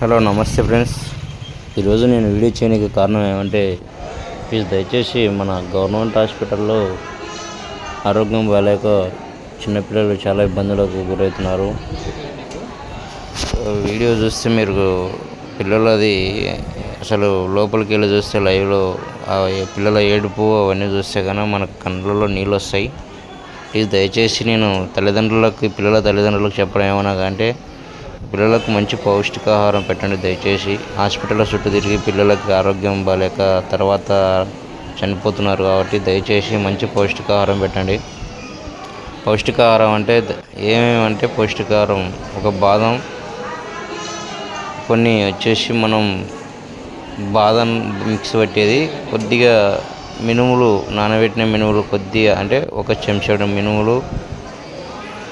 Hello నమస్తే friends. ఈరోజు నేను వీడియో చేయడానికి కారణం ఏమంటే ప్లీజ్ దయచేసి మన గవర్నమెంట్ హాస్పిటల్లో ఆరోగ్యం బాగాలేక చిన్నపిల్లలు చాలా ఇబ్బందులకు గురవుతున్నారు. వీడియో చూస్తే మీరు పిల్లలది అసలు లోపలికి వెళ్ళి చూస్తే లైవ్లో ఆ పిల్లల ఏడుపు అవన్నీ చూస్తే కానీ మనకు కళ్ళలో నీళ్ళు వస్తాయి. ప్లీజ్ దయచేసి నేను తల్లిదండ్రులకు పిల్లల తల్లిదండ్రులకు చెప్పడం ఏమన్నా అంటే పిల్లలకు మంచి పౌష్టికాహారం పెట్టండి. దయచేసి హాస్పిటల్ చుట్టూ తిరిగి పిల్లలకి ఆరోగ్యం బాగాలేక తర్వాత చనిపోతున్నారు కాబట్టి దయచేసి మంచి పౌష్టికాహారం పెట్టండి. పౌష్టికాహారం అంటే ఏమేమి ఏమేమంటే పౌష్టికాహారం? ఒక బాదం కొన్ని వచ్చేసి మనం బాదం మిక్స్ పట్టేది కొద్దిగా మినుములు నానబెట్టిన మినుములు కొద్దిగా అంటే ఒక చెంచాడు మినుములు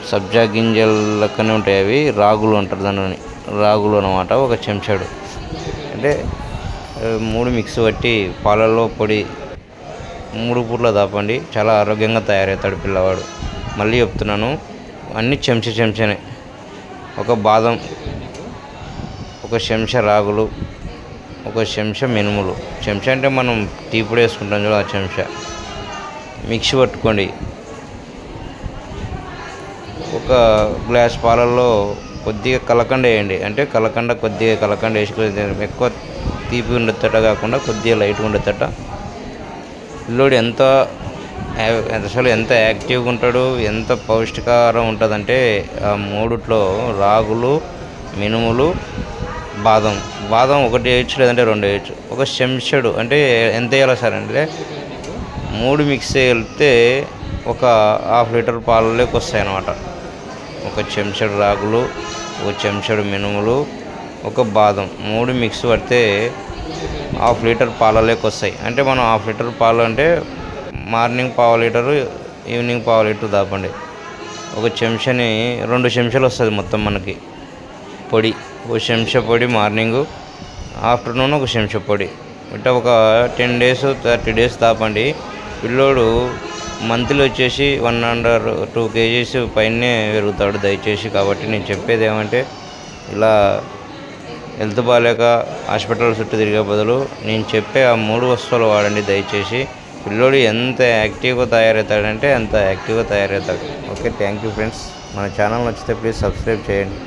సబ్జా గింజల లెక్కనే ఉంటాయి అవి. రాగులు అంటారు దానిని. రాగులు అనమాట ఒక చెంచాడు. అంటే మూడు మిక్స్ పట్టి పాలల్లో పొడి మూడు పూట్ల దాపండి. చాలా ఆరోగ్యంగా తయారవుతాడు పిల్లవాడు. మళ్ళీ చెప్తున్నాను అన్ని చెంచా చెంచానే. ఒక బాదం ఒక చెంచా రాగులు ఒక చెంచా మినుములు. చెంచా అంటే మనం టీ పొడి వేసుకుంటాం చూడ ఆ చెంచా. మిక్సీ పట్టుకోండి. ఒక గ్లాస్ పాలల్లో కొద్దిగా కలకండ వేయండి. అంటే కలకండ కొద్దిగా కలకండ వేసుకుని ఎక్కువ తీపి ఉండేటట్ట కాకుండా కొద్దిగా లైట్గా ఉండేటట్ట. పిల్లోడు ఎంత అసలు ఎంత యాక్టివ్గా ఉంటాడు ఎంత పౌష్టికాహారం ఉంటుందంటే ఆ మూడుట్లో రాగులు మినుములు బాదం. బాదం ఒకటి వేయచ్చు లేదంటే రెండు వేయచ్చు. ఒక చెంచడు అంటే ఎంత వేయాలో సార్ అంటే మూడు మిక్స్ వెళ్తే ఒక హాఫ్ లీటర్ పాలలోకి వస్తాయి అన్నమాట ఒక చెంచాడు రాగులు ఒక చెంచాడు మినుములు ఒక బాదం. మూడు మిక్స్ పడితే హాఫ్ లీటర్ పాలలోకి వస్తాయి. అంటే మనం హాఫ్ లీటర్ పాలు అంటే మార్నింగ్ పావు లీటరు ఈవినింగ్ పావు లీటర్ దాపండి. ఒక చెంచాని రెండు చెంచాలు వస్తుంది మొత్తం మనకి. పొడి. ఒక చెంచా పొడి మార్నింగ్ ఆఫ్టర్నూన్ ఒక చెంచా పొడి. ఇట్లా ఒక టెన్ డేస్ థర్టీ డేస్ దాపండి. పిల్లోడు మంత్లీ వచ్చేసి వన్ అండర్ టూ కేజీస్ పైనే పెరుగుతాడు దయచేసి. కాబట్టి నేను చెప్పేది ఏమంటే ఇలా హెల్త్ బాగాలేక హాస్పిటల్ చుట్టూ తిరిగే బదులు నేను చెప్పే ఆ మూడు వస్తువులు వాడండి దయచేసి. పిల్లోడు ఎంత యాక్టివ్గా తయారవుతాడంటే అంత యాక్టివ్గా తయారవుతాడు. Okay thank you friends. మన ఛానల్ నచ్చితే ప్లీజ్ సబ్స్క్రైబ్ చేయండి.